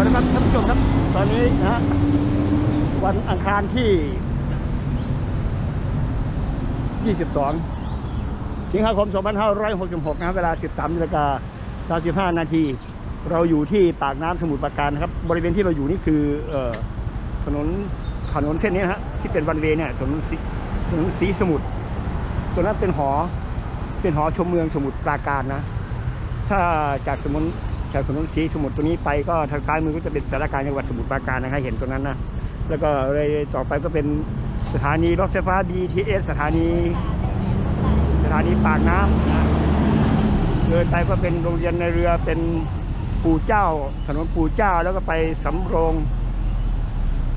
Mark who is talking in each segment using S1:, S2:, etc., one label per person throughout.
S1: วัสดีครับท่านผู้ชมครับ ตอนนี้นะฮะวันอังคารที่ 22 สิงหาคม 2566 นะครับเวลา 13นาฬิกา35 นาที เราอยู่ที่ปากน้ำสมุทรปราการนะครับ บริเวณที่เราอยู่นี่คืออถนนถนนเส้นนี้นะฮะที่เป็นวันเวเนี่ยถนนสีถนนสีสมุทรตัวนั้นเป็นหอ เป็นหอชมเมืองสมุทรปราการนะ ถ้าจากสมุน จากถนนสีสมุทรตัวนี้ไปก็ทางซ้ายมือก็จะเป็นสารการจังหวัดสมุทรปราการนะครับเห็นตรงนั้นนะแล้วก็เลยต่อไปก็เป็นสถานีรถไฟฟ้า BTS สถานี สถานีปากน้ำนะเลยไปก็เป็นโรงเรียนในเรือเป็นปู่เจ้า ถนนปู่เจ้าแล้วก็ไปสำโรง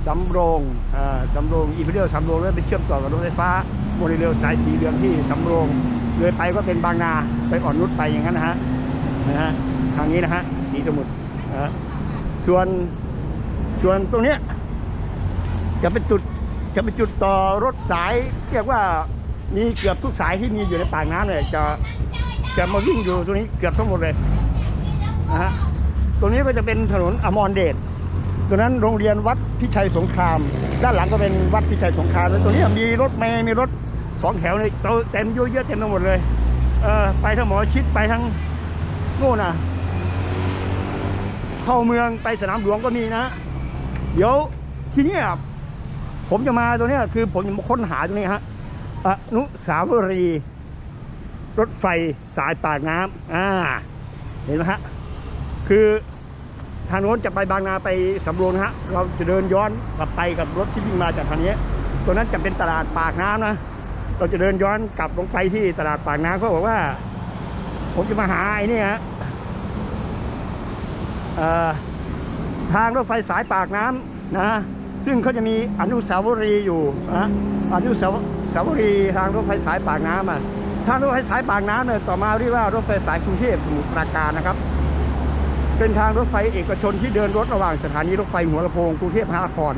S1: สำโรงอ่าสำโรงอีพิเรียลสำโรงแล้วไปเชื่อมต่อกับรถไฟฟ้าโมเรลสายสีเหลืองที่สำโรงเลยไปก็เป็นบางนาไปอ่อนนุชไปอย่างนั้นนะฮะนะฮะ ทางนี้นะฮะสีสมุทรนะส่วนส่วนตรงเนี้ยจะเป็นจุดจะเป็นจุดต่อรถสายเรียกว่ามีเกือบทุกสายที่มีอยู่ในปากน้ำเลยจะจะมาวิ่งอยู่ตรงนี้เกือบทั้งหมดเลยนะฮะตรงนี้ก็จะเป็นถนนอมรเดชตรงนั้นโรงเรียนวัดพิชัยสงคราม ด้านหลังก็เป็นวัดพิชัยสงครามแล้วตรงนี้มีรถเมย์มีรถสองแถวเลยเต็มเยอะแยอะเต็มไปหมดเลย เออไปทั้งหมอชิดไปทั้งโน่นนะ เข้าเมืองไปสนามหลวงก็มีนะ เดี๋ยวที่นี่ผมจะมาตัวนี้คือผมจะมาค้นหาตรงนี้ฮะอนุสาวรีย์รถไฟสายปากน้ำอ่า เห็นไหมฮะ คือทางโน้นจะไปบางนาไปสำโรงฮะ เราจะเดินย้อนกลับไปกับรถที่วิ่งมาจากทางนี้ตัวนั้นจะเป็นตลาดปากน้ำนะ เราจะเดินย้อนกลับลงไปที่ตลาดปากน้ำเขาบอกว่า ผมจะมาหาไอ้นี่ฮะ ทางรถไฟสายปากน้ำนะซึ่งเขาจะมีอนุสาวรีย์อยู่นะอนุสาวสาวรีย์ทางรถไฟสายปากน้ำอะทางรถไฟสายปากน้ำเนี่ยต่อมาเรียกว่ารถไฟสายกรุงเทพสมุทรปราการนะครับ เป็นทางรถไฟเอกชนที่เดินรถระหว่างสถานีรถไฟหัวลำโพงกรุงเทพมหานคร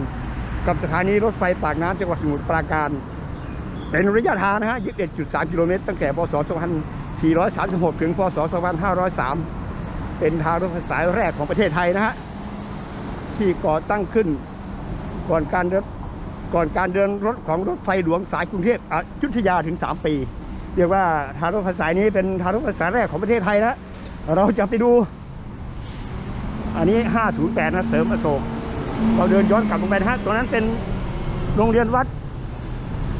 S1: กับสถานีรถไฟปากน้ำจังหวัดสมุทรปราการ เป็นระยะทางนะฮะ 21.3 กิโลเมตรตั้งแต่พศ 2436 ถึง พศ 2503 เป็นทางรถไฟสายแรกของประเทศไทยนะฮะที่ก่อตั้งขึ้นก่อนการเดินก่อนการเดินรถของรถไฟหลวงสายกรุงเทพอยุธยาถึง 3 ปี เรียกว่าทางรถไฟสายนี้เป็นทางรถไฟสายแรกของประเทศไทยนะเราจะไปดู อันนี้ 508 นะเสริมอโศกเราเดินย้อนกลับลงไปนะฮะตรงนั้นเป็นโรงเรียนวัด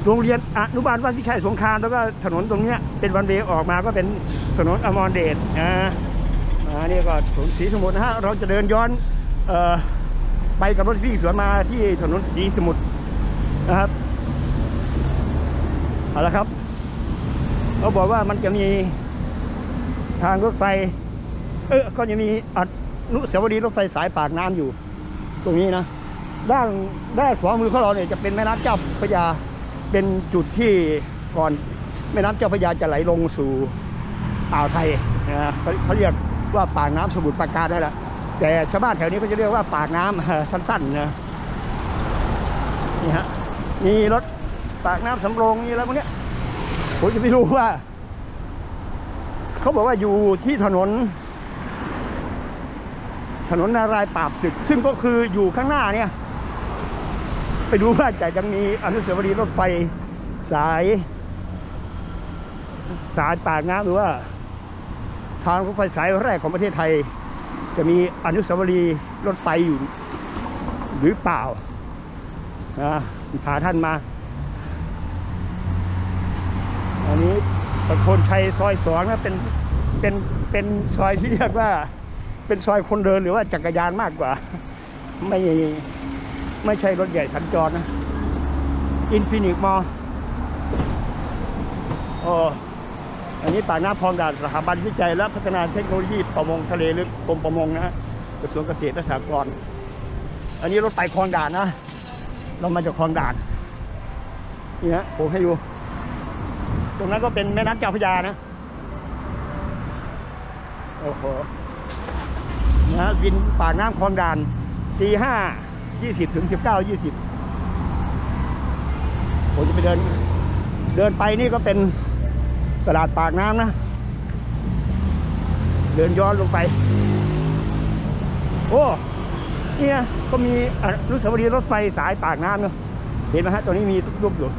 S1: โรงเรียนอนุบาลวัดพิชัยสงครามแล้วก็ถนนตรงเนี้ยเป็นวันเวออกมาก็เป็นถนนอมรเดชนะ อันนี้ก็ถนนสีสมุทรนะฮะเราจะเดินย้อนออไปกับรถที่สวนมาที่ถนนสีสมุทรนะครับเอาละครับเขาบอกว่ามันจะมีทางรถไฟ เออก็จะมีอนุสาวรีย์รถไฟสายปากน้ำอยู่ ตรงนี้นะด้านด้านขวามือของเราเนี่ยจะเป็นแม่น้ำเจ้าพระยาเป็นจุดที่ก่อนแม่น้ำเจ้าพระยาจะไหลลงสู่อ่าวไทยนะเขาเรียก ว่าปากน้ำสมุทรปราการได้แหละแต่ชาวบ้านแถวนี้ก็จะเรียกว่าปากน้ำสั้นๆนะนี่ฮะมีรถปากน้ำสำโรงนี่อะไรพวกเนี้ยผมจะไม่รู้ว่า เขาบอกว่าอยู่ที่ถนน ถนนนารายปราบศึก ซึ่งก็คืออยู่ข้างหน้าเนี่ย ไปดูว่าจะยังมีอนุสาวรีย์รถไฟสาย สายปากน้ำหรือว่า ทางรถไฟสายแรกของประเทศไทย จะมีอนุสาวรีย์รถไฟอยู่หรือเปล่านะพาท่านมา อันนี้ประโคนชัยซอยสองนะเป็นเป็นเป็นซอยที่เรียกว่า เป็นซอยคนเดินหรือว่าจักรยานมากกว่า ไม่ไม่ใช่รถใหญ่สัญจรนะอินฟินิกมอโอ้ อันนี้ปากน้ำพองด่านสถาบันวิจัยและพัฒนาเทคโนโลยีประมงทะเลลึกกรมประมงนะฮะกระทรวงเกษตรและสหกรณ์อันนี้รถไฟคลองด่านนะ เรามาจากคลองด่านนี่ฮะผมให้ดูตรงนั้นก็เป็นแม่น้ำเจ้าพระยานะโอ้โหนะวินปากน้ำคลองด่านตีห้ายี่สิบถึงสิบเก้ายี่สิบผมจะไปเดิน เดินไปนี่ก็เป็น ตลาดปากน้ำนะ เดินย้อนลงไป โอ้เนี่นะก็มีอนุสาวรีรถไฟสายปากน้ำเนาะเห็นไหมฮะตรงนี้มีรูปอยู่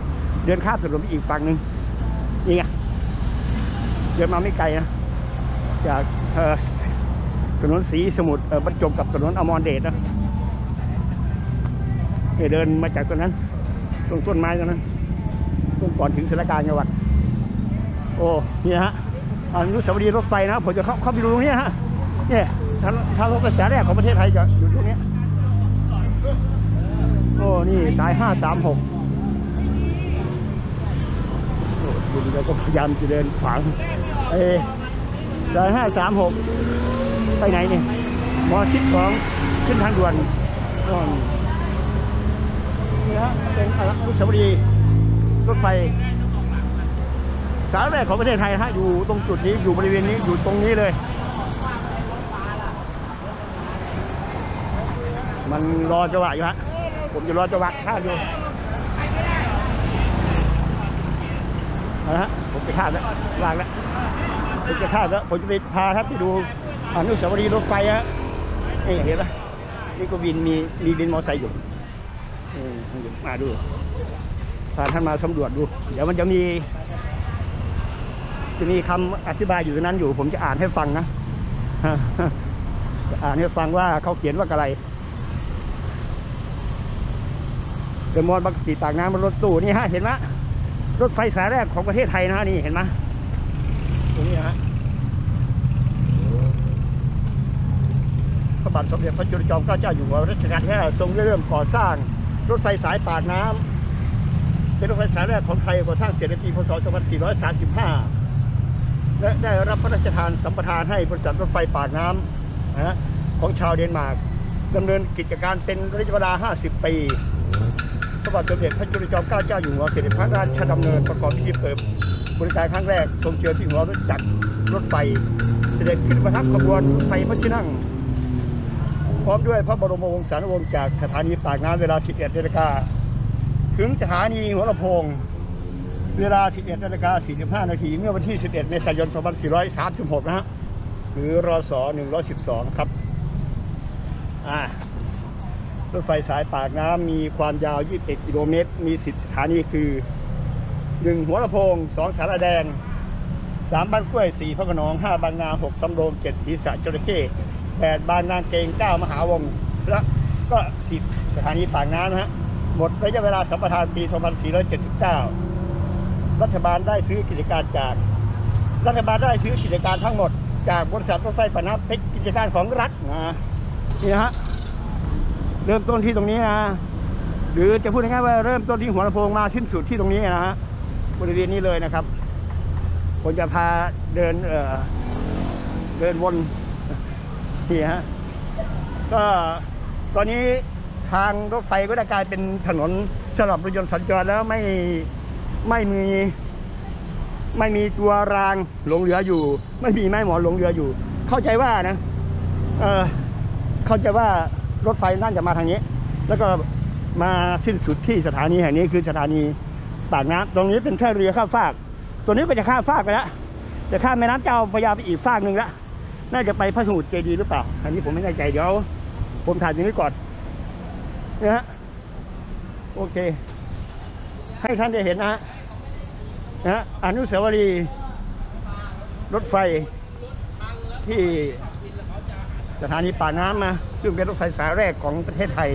S1: เดินข้ามถนนไปอีกฝั่งหนึ่งนี่ไงเดินมาไม่ไกลนะจากถนนสีสมุทรบรรจบกับถนนอมรเดชนะเดินมาจากตรงนั้น ตรงต้นไม้ตรงนั้นตรงก่อนถึงสารกลารจังหวัด โอ้เนี่ยฮะอันนี้สาวรีย์รถไฟนะผมจะเข้าเข้าไปดูตรงนี้ฮะเนี่ยทางทางรถไฟสายแรกของประเทศไทยจะอยู่ตรงนี้โอ้นี่สายห้าสามหกดูดิเราก็พยายามจะเดินขวางเอ้สายห้าสามหกไปไหนเนี่ยมอชิดของขึ้นทางด่วนอ๋อนี่ฮะเป็นอนุสาวรีย์รถไฟ สาแรกของประเทศไทยนะฮะอยู่ตรงจุดนี้อยู่บริเวณนี้อยู่ตรงนี้เลย มันรอจังหวะอยู่ฮะผมจะรอจังหวะข้ามอยู่เอาละฮะผมจะข้ามแล้ววางแล้วผมจะข้ามแล้วผมจะไปพาท่านไปดูอนุสาวรีย์รถไฟฮะนี่เห็นไหมนี่ก็วินมีมีวินมอเตอร์ไซค์อยู่มาดูพาท่านมาสำรวจดู เดี๋ยวมันจะมี จะมีคำอธิบายอยู่ตรงนั้นอยู่ ผมจะอ่านให้ฟังนะจะอ่านให้ฟังว่าเขาเขียนว่าอะไรเดมอนบางกะปิปากน้ำมันรถตู้นี่ฮะเห็นไหมรถไฟสายแรกของประเทศไทยนะฮะนี่เห็นไหมตรงนี้ฮะพระบาทสมเด็จพระจุลจอมเกล้าเจ้าอยู่หัวรัชกาลที่ห้าทรงเริ่มก่อสร้าง รถไฟสายปากน้ำเป็นรถไฟสายแรกของไทยก่อสร้างเสร็จในปีพศ 2435 และได้รับพระราชทานสัมปทานให้บริษัทรถไฟปากน้ำนะฮะของชาวเดนมาร์กดำเนินกิจการเป็นระยะเวลา 50 ปีพระบาทสมเด็จพระจุลจอมเกล้าเจ้าอยู่หัวเสด็จพระราชดำเนินประกอบพิธีเปิดบริการครั้งแรกทรงเชิญที่หัวรถจักรรถไฟ เสด็จขึ้นประทับขบวนรถไฟพระที่นั่ง พร้อมด้วยพระบรมวงศานุวงศ์จากสถานีปากน้ำเวลา 11นาฬิกาถึงสถานีหัวลำโพง เวลา 11นาฬิกา45 นาทีเมื่อวันที่ 11 เมษายน 2436 นะฮะหรือรศ112 ครับอ่ารถไฟสายปากน้ำมีความยาว 21 กิโลเมตร มี10สถานีคือ 1 หัวลำโพง 2 สารแดง 3 บ้านกล้วย 4พระขนง 5 บางนา6สำโรง7ศรีษะจระเข้8บางนางเกง 9 มหาวงและก็10สถานีปากน้ำนะฮะหมดระยะเวลาสัมปทานปี 2479 รัฐบาลได้ซื้อกิจการจาก รัฐบาลได้ซื้อกิจการทั้งหมด จากบริษัทรถไฟปากน้ำเป็นกิจการของรัฐนะนี่นะฮะเริ่มต้นที่ตรงนี้นะหรือจะพูดง่ายๆว่าเริ่มต้นที่หัวลำโพงมาสิ้นสุดที่ตรงนี้นะฮะบริเวณนี้เลยนะครับผมจะพาเดินเอ่อเดินวนนี่ฮะก็ตอนนี้ทางรถไฟก็ได้กลายเป็นถนนสำหรับรถยนต์สัญจรแล้วไม่ ไม่มี ไม่มีตัวรางหลงเหลืออยู่ ไม่มีไม้หมอนหลงเหลืออยู่ เข้าใจว่านะ เออเข้าใจว่ารถไฟน่าจะมาทางนี้ แล้วก็มาสิ้นสุดที่สถานีแห่งนี้คือสถานีปากน้ำตรงนี้เป็นแค่เรือข้ามฟาก ตัวนี้ก็จะข้ามฟากไปแล้วจะข้ามแม่น้ำเจ้าพระยาไปอีกฟากหนึ่งแล้วน่าจะไปพระสมุทรเจดีย์หรือเปล่า อันนี้ผมไม่แน่ใจเดี๋ยวผมถ่ายตรงนี้ก่อนนะฮะโอเค ให้ท่านได้เห็นนะฮะ นะอนุสาวรีย์รถไฟที่สถานีป่าน้ำมาซึ่งเป็นรถไฟสายแรกของประเทศไทย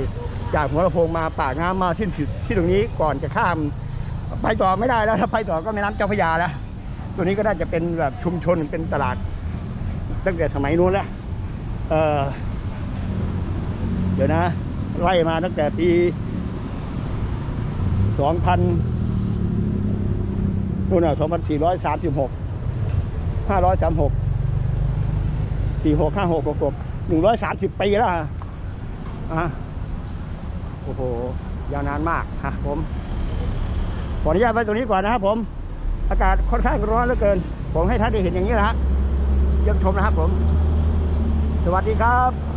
S1: จากหัวลำโพงมาป่าน้ำมาสิ้นสุดที่ตรงนี้ก่อนจะข้าม ไปต่อไม่ได้แล้วถ้าไปต่อก็แม่น้ำเจ้าพระยาแล้วตัวนี้ก็น่าจะเป็นแบบชุมชนเป็นตลาด ตั้งแต่สมัยนู้นแล้วเเดี๋ยวนะไล่มาตั้งแต่ปี 2000 นู่นน่ะสองพันสี่ร้อยสามสิบหกห้าร้อยสามหกสี่หกห้าหกหกหนึ่งร้อยสามสิบปีแล้วอะอะโอ้โห ยาวนานมากฮะผม ขออนุญาตไว้ตรงนี้ก่อนนะครับผม อากาศค่อนข้างร้อนเหลือเกิน ผมให้ท่านได้เห็นอย่างนี้นะฮะยี่ยมชมนะครับผม สวัสดีครับ